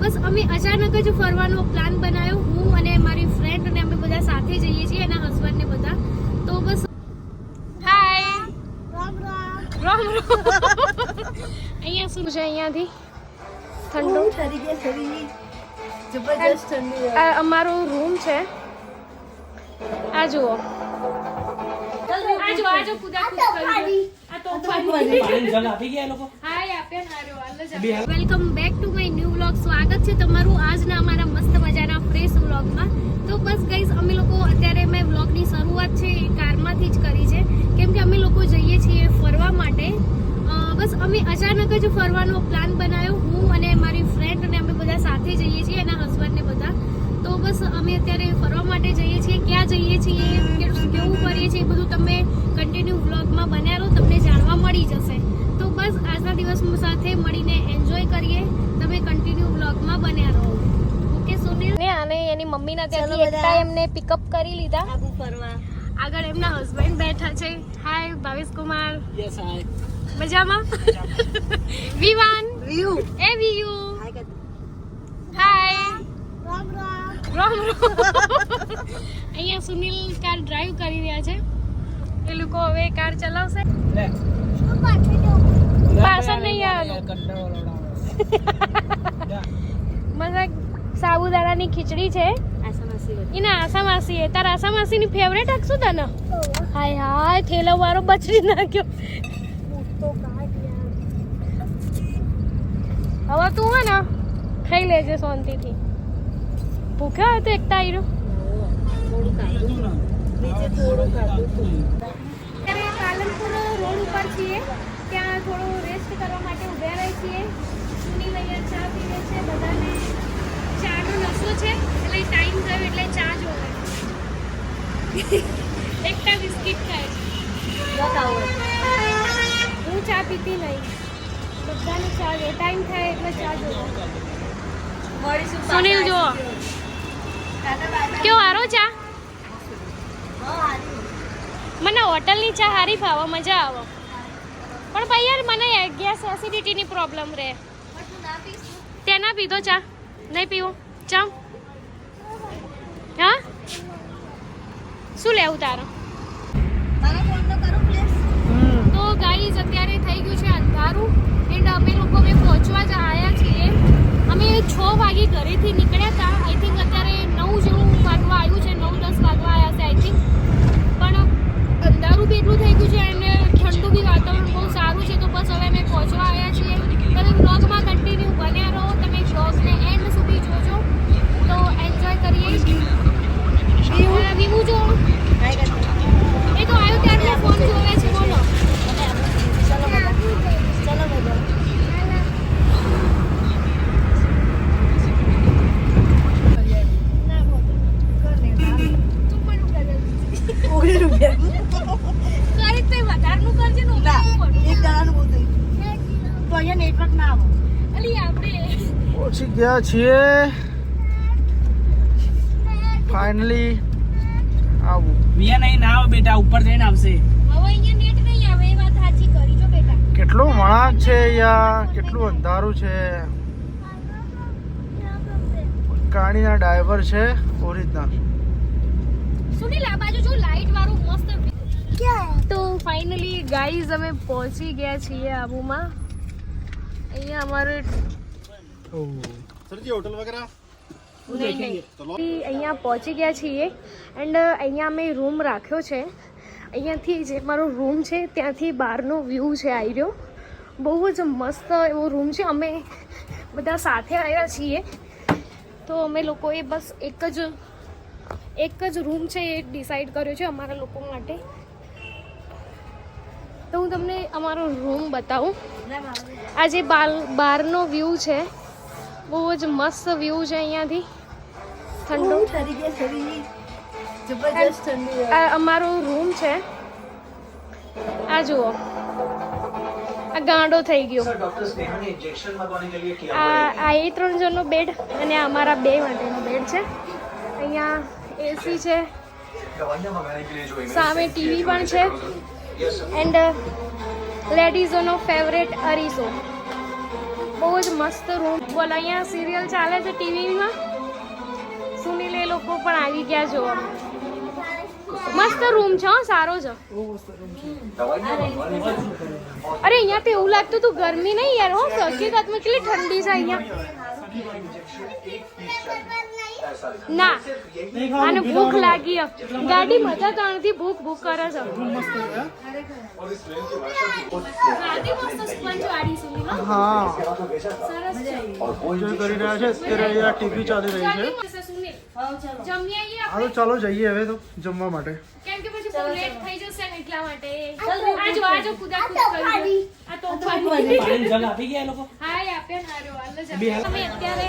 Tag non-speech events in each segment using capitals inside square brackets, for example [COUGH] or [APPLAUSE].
બસ અમે અચાનક જ ફરવાનો પ્લાન બનાવ્યો હું અને મારી ફ્રેન્ડ અને અમે બધા સાથે જઈએ છીએ એના હસબન્ડ ને બધા. તો બસ હાય રામ રામ. [LAUGHS] અહીંયા શું છે અહીંયાથી? ઠંડુ. ઠરી ગયા ઠરી જબરજસ્ત ઠંડી આ અમારો રૂમ છે. આ જુઓ. આ જો આ જો કુદા કુદ કરી આ તો પાણી જલ આપી ગયા લોકો? Welcome back to my new vlog સ્વાગત છે તમારું આજના અમારા મસ્ત મજાના ફ્રેશ વ્લોગમાં તો બસ ગઈસ અમે લોકો અત્યારે મેં વ્લોગની શરૂઆત છે એ કારમાંથી જ કરી છે. કેમ કે અમે લોકો જઈએ છીએ ફરવા માટે. બસ અમે અચાનક જ ફરવાનો પ્લાન બનાવ્યો હું અને મારી ફ્રેન્ડ અને અમે બધા સાથે જઈએ છીએ, એના હસબન્ડને બધા. તો બસ અમે અત્યારે ફરવા માટે જઈએ છીએ. ક્યાં જઈએ છીએ કેવું કરીએ છીએ એ બધું તમે કન્ટિન્યુ વ્લોગમાં રહો તમને જાણવા મળી જશે. તો બસ આજના દિવસ સાથે મળીને એન્જોય કરીએ. તમે કન્ટિન્યુ વ્લોગમાં બન્યા રહો. ઓકે સુનિલ ને અને એની મમ્મીના ત્યાંથી એકતા એમને પિકઅપ કરી લીધા. આબુ ફરવા. આગળ એમના હસબન્ડ બેઠા છે. Hi Bhavesh Kumar. Yes hi મજામાં? વિવાન? વ્યૂ એ વિયુ હાય રામ રામ. રામ અહીંયા સુનિલ કાર ડ્રાઈવ કરી રહ્યા છે. એ લોકો હવે કાર ચલાવશે. લે પાછળ નહીં આવવાનું. [LAUGHS] મને સાબુદાણાની ખીચડી છે. એના આશા માસી એ. તારા આશા માસીની ફેવરેટ હકશું તને? હાય હાય થેલો વાળો બચડી નાખ્યો. હવે તું હે ને ખાઈ લેજે શાંતિથી. ભૂખ્યો હતો એકતા આયરો થોડું ખાધું નીચે થોડું ખાધું હતું. અત્યારે પાલનપુર રોડ ઉપર છીએ. ત્યાં થોડું રેસ્ટ કરવા માટે ઊભા રહીએ છીએ. સુની અહીંયા ચા પીવે છે. બધાને ચાનો નશો છે. એટલે ટાઈમ થયો એટલે ચા જોવે. [LAUGHS] એકટા બિસ્કિટ ખાય. હું ચા પીતી નહીં. બધાને ચા જો. ટાઈમ થાય એટલે ચા જોવે સુનિલ બાય. કેવો આરો ચા? મને હોટલની ચા હારી ફાવે મજા આવે. પણ ભાઈ યાર, મને ગેસ એસિડિટીની પ્રોબ્લેમ રહે પણ તું ના પીશ તું? ત્યાં ના પીધો ચા. નહીં પીવું. ચા હા? શું લેવું તારું? તો ગાઈઝ અત્યારે થઈ ગયું છે અંધારું એન્ડ અમે લોકો અમે પહોંચવા જ આવ્યા છીએ. અમે છ વાગે ઘરેથી નીકળ્યા હતા. આઈ થિંક અત્યારે નવ જેવું વાગવા આવ્યું છે નવ દસ વાગવા આવ્યા છે આઈ થિંક પણ અંધારું બી એટલું થઈ ગયું છે અને ઠંડુ બી વાતાવરણ બહુ સારું છે તો બસ હવે અમે પહોંચવા આવ્યા છીએ તમે વ્લોગમાં કન્ટિન્યુ બન્યા રહો તમે વ્લોગને એન્ડ સુધી જોજો તો એન્જોય કરીએ વિવું જો હાય કર. એ તો આવ્યો ત્યારે ફોન જોવે છે બોલો ચલો બધા. ચલો બધા. ઓગણીસ રૂપિયા. કરી તે વધારનું કરજે ને ના, ઓગણીસ એક દાડાનું બહુ થયું. તો અહીંયા નેટવર્ક ના આવે અલી આપણે પહોંચી ગયા છીએ. ફાઇનલી આવું. વિયા નહીં ના આવે બેટા ઉપર જઈને આવશે. કેટલો અહીંયા નેટ નહીં આવે એ વાત સાચી કરી જો બેટા. કેટલું વળાંક છે અહીંયા કેટલું અંધારું છે. ગાડીના ડ્રાઈવર છે ઓરિજિનલ. સુનિલ આ બાજુ જો લાઈટ વાળું મસ્ત તો ફાઇનલી ગાઈઝ અમે પહોંચી ગયા છીએ આબુમાં. અહીંયા અમારે અહીંયા પહોંચી ગયા છીએ એન્ડ અહીંયા અમે રૂમ રાખ્યો છે. અહીંયાથી જે મારો રૂમ છે ત્યાંથી બહારનો વ્યૂ છે આવી રહ્યો. બહુ જ મસ્ત એવો રૂમ છે. અમે બધા સાથે આવ્યા છીએ. તો અમે લોકોએ બસ એક જ એક જ રૂમ છે એ ડિસાઈડ કર્યો છે અમારા લોકો માટે. તો હું તમને અમારો રૂમ બતાવું. આ જે બાર બહારનો વ્યૂ છે. બહુ જ મસ્ત વ્યૂ છે અહીંયાથી. ઠંડુ. ઠરી ગયા ઠરી જબરજસ્ત ઠંડી આ અમારો રૂમ છે. આ જુઓ. આ ગાંડો થઈ ગયો. આ આ એ ત્રણ જણનો બેડ અને અમારા બે માટેનો બેડ છે. અહીંયા એસી છે. સામે ટીવી પણ છે એન્ડ લેડીઝોનો ફેવરેટ અરીસો. બહુ જ મસ્ત રૂમ બોલ, અહીંયા સિરિયલ ચાલે છે ટીવીમાં? સુનિલ, એ લોકો પણ આવી ગયા જોવા મસ્ત રૂમ છે સારો છે. અરે, અહીંયા તો એવું લાગતું તું ગરમી નહીં યાર, હો, હકીકતમાં કેટલી ઠંડી છે અહીંયા. ના. ભૂખ લાગી હે. ગાડી મજા ત્રણથી ભૂખ ભૂખ કરે છે. હો. કરી રહ્યા છે અત્યારે અહીંયા ટીવી ચાલી રહી છે ચાલો જઈએ હવે તો જમવા માટે. લેટ થઈ જશે ને એટલા માટે. આજો આજો કુદા કુદ આ તો પાણીની જગ આપી ગયા લોકો. હા એ આપ્યો હારો હાલ જ અમે અત્યારે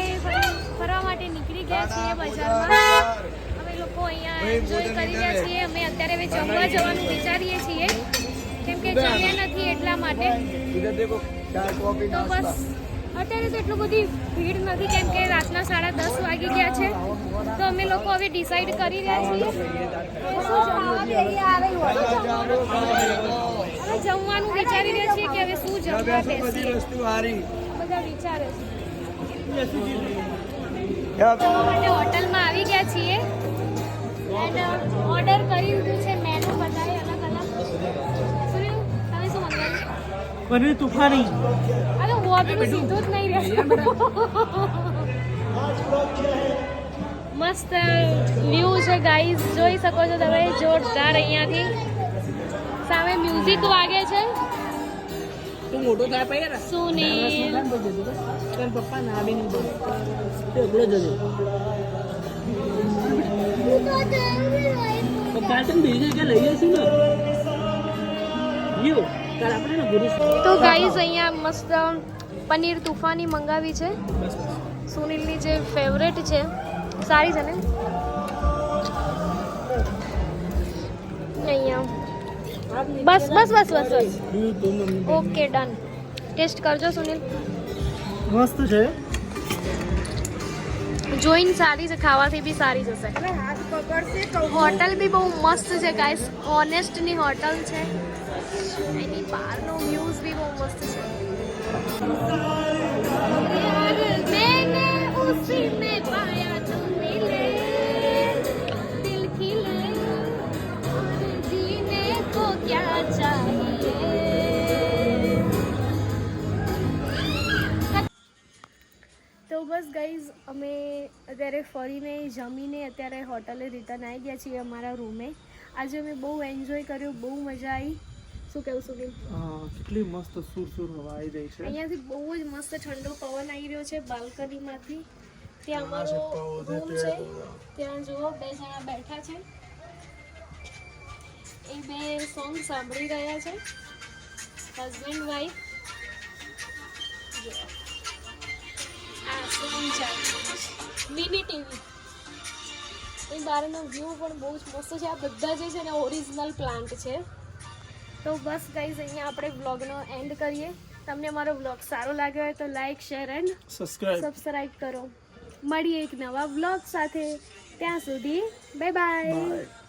ફરવા માટે નીકળી ગયા છીએ બજારમાં. અમે લોકો અહીંયા એન્જોય કરી રહ્યા છીએ. અમે અત્યારે હવે જમવા જવાનું વિચારીએ છીએ. કેમ કે જમ્યા નથી એટલા માટે. તો બસ અત્યારે તો એટલું બધી ભીડ નથી કેમ કે રાતના સાડા દસ વાગી ગયા છે. તો અમે લોકો હવે ડિસાઈડ કરી રહ્યા છીએ શું જમવાનું? જમવાનું વિચારી રહ્યા છીએ કે હવે શું જમવા બેસીએ. બધા વિચારે છે. હોટલમાં આવી ગયા છીએ. એન્ડ ઓર્ડર કરી દીધું છે મેનુ બધાએ અલગ અલગ તમે શું મંગાવ્યું? પનીર તુફાની. અરે હોવાનું સીધું જ નહીં રહેતું મસ્ત વ્યૂ છે ગાઈઝ જોઈ શકો છો તમે જોરદાર અહીંયાથી સામે મ્યુઝિક વાગે છે તું મોટો થાય પછી ને સુનિલ તારા પપ્પા ના બી નહીં બોલે એકલો જજો તો કાર્ટન બીજે કે લઈ જઈશું ને યો કાલ આપણે ને ગુરુ તો ગાઈઝ અહીંયા મસ્ત પનીર તુફાની મંગાવી છે. સુનિલની જે ફેવરેટ છે. સારી છે ને? અહીંયા. બસ બસ બસ બસ બસ. Okay done. ટેસ્ટ કરજો સુનિલ. મસ્ત છે. જોઈને સારી છે ખાવાથી બી સારી જશે. હોટલ બી બહુ મસ્ત છે ગાઈસ ઓનેસ્ટની હોટલ છે. એની બહારનો વ્યૂઝ બી બહુ મસ્ત છે. તો બસ ગાઈઝ અમે અત્યારે ફરીને જમીને અત્યારે હોટલે રિટર્ન આવી ગયા છીએ અમારા રૂમે આજે અમે બહુ એન્જોય કર્યું, બહુ મજા આવી શું કેવું સુનિલ કેટલી મસ્ત સુર સુર હવા આવી રહી છે. અહીંયાથી બહુ જ મસ્ત ઠંડો પવન આવી રહ્યો છે બાલ્કનીમાંથી. ત્યાં અમારો રૂમ છે. ત્યાં જુઓ બે જણા બેઠા છે. એ બે સોંગ સાંભળી રહ્યા છે. હસબન્ડ વાઈફ આ સોંગ છે. મિની ટીવી એ બહારનો વ્યૂ પણ બહુ જ મસ્ત છે. આ બધા જે છે ને ઓરિજિનલ પ્લાન્ટ છે. તો બસ ગાઈઝ અહીંયા આપણે બ્લોગનો એન્ડ કરીએ. તમને મારો બ્લોગ સારો લાગ્યો હોય તો like share and subscribe subscribe કરો. મળીએ એક નવા બ્લોગ સાથે. ત્યાં સુધી બાય બાય